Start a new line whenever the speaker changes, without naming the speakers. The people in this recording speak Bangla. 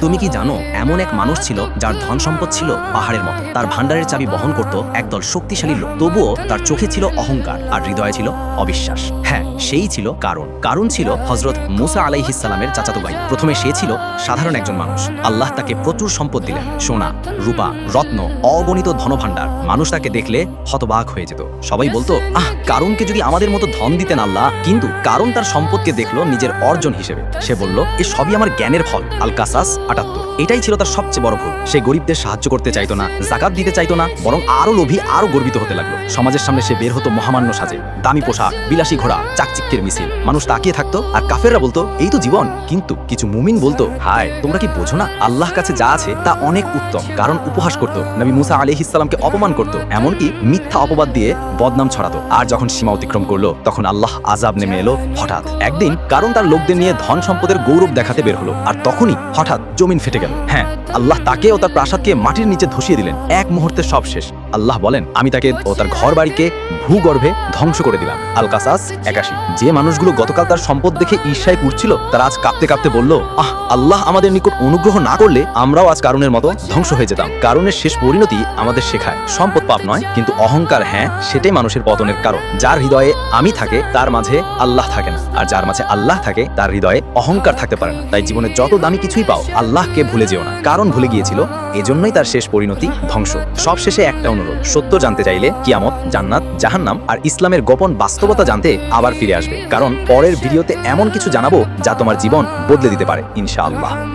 তুমি কি জানো, এমন এক মানুষ ছিল যার ধন সম্পদ ছিল পাহাড়ের মতো। তার ভান্ডারের চাবি বহন করত একদল শক্তিশালী লোক। তবুও তার চোখে ছিল অহংকার আর হৃদয়ে ছিল অবিশ্বাস। হ্যাঁ সেই ছিল কারণ। কারণ ছিল হজরত মুসা আলাইহিসালামের চাচাতো ভাই। প্রথমে সে ছিল সাধারণ একজন মানুষ। আল্লাহ তাকে প্রচুর সম্পদ দিলেন। সোনা, রূপা, রত্ন, অগণিত ধনভাণ্ডার। মানুষ তাকে দেখলে হতবাক হয়ে যেত। সবাই বলতো, আহ, কারণকে যদি আমাদের মতো ধন দিতেন আল্লাহ, কিন্তু কারণ তার সম্পদকে দেখল নিজের অর্জন হিসেবে। সে বলল, এ সবই আমার জ্ঞানের ফল। আল কাসাস আটাত্তর। এটাই ছিল তার সবচেয়ে বড় ভুল। সে গরিবদের সাহায্য করতে চাইতো না, জাকাত দিতে চাইতো না, বরং আরও লোভী, আরও গর্বিত হতে লাগল। সমাজের সামনে সে বের হতো মহামান্য সাজে। দামি পোশাক, বিলাসী ঘোড়া, চাকচিক্যের মিছিল। মানুষ তাকিয়ে থাকতো, আর কাফেররা বলতো, এই তো জীবন। কিন্তু কিছু মুমিন বলতো, হায়, তোমরা কি বোঝো না? আল্লাহ কাছে যা আছে, তা অনেক উত্তম। কারণ উপহাস করত, নবী মুসা আলিহিসাল্লামকে অপমান করত, এমনকি মিথ্যা অপবাদ দিয়ে বদনাম ছড়াতো। আর যখন সীমা অতিক্রম করল, তখন আল্লাহ আজাব নেমে এলো হঠাৎ। একদিন কারণ তার লোকদের নিয়ে ধন সম্পদের গৌরব দেখাতে বের হলো, আর তখনই হঠাৎ জমিন ফেটে গেল। হ্যাঁ আল্লাহ তাকে ও তার প্রাসাদকে মাটির নিচে ধসিয়ে দিলেন। এক মুহূর্তে সব শেষ। আল্লাহ বলেন, আমি তাকে ও তার ঘর বাড়িকে ভূগর্ভে ধ্বংস করে দিলাম। আল কাসাস একাশি। যে মানুষগুলো গতকাল তার সম্পদ দেখে ঈর্ষায় করছিল তারা আজ কাঁপতে কাঁপতে বলল, আহ, আল্লাহ আমাদের নিকট অনুগ্রহ না করলে আমরাও আজ কারণের মতো ধ্বংস হয়ে যেতাম। কারণের শেষ পরিণতি আমাদের শেখায়। সম্পদ পাপ নয়, কিন্তু অহংকার হ্যাঁ সেটাই মানুষের পতনের কারণ। যার হৃদয়ে আমি থাকে, তার মাঝে আল্লাহ থাকে না। আর যার মাঝে আল্লাহ থাকে, তার হৃদয়ে অহংকার থাকতে পারে না। তাই জীবনে যত দামি কিছুই পাও, আল্লাহকে ভুলে যেও না। কারণ ভুলে গিয়েছিল এজন্যই তার শেষ পরিণতি ধ্বংস। সব শেষে একটা অনুরোধ, সত্য জানতে চাইলে কিয়ামত, জান্নাত, জাহান্নাম আর ইসলামের গোপন বাস্তবতা জানতে আবার ফিরে আসবে। কারণ পরের ভিডিওতে এমন কিছু জানাব যা তোমার জীবন বদলে দিতে পারে, ইনশাআল্লাহ।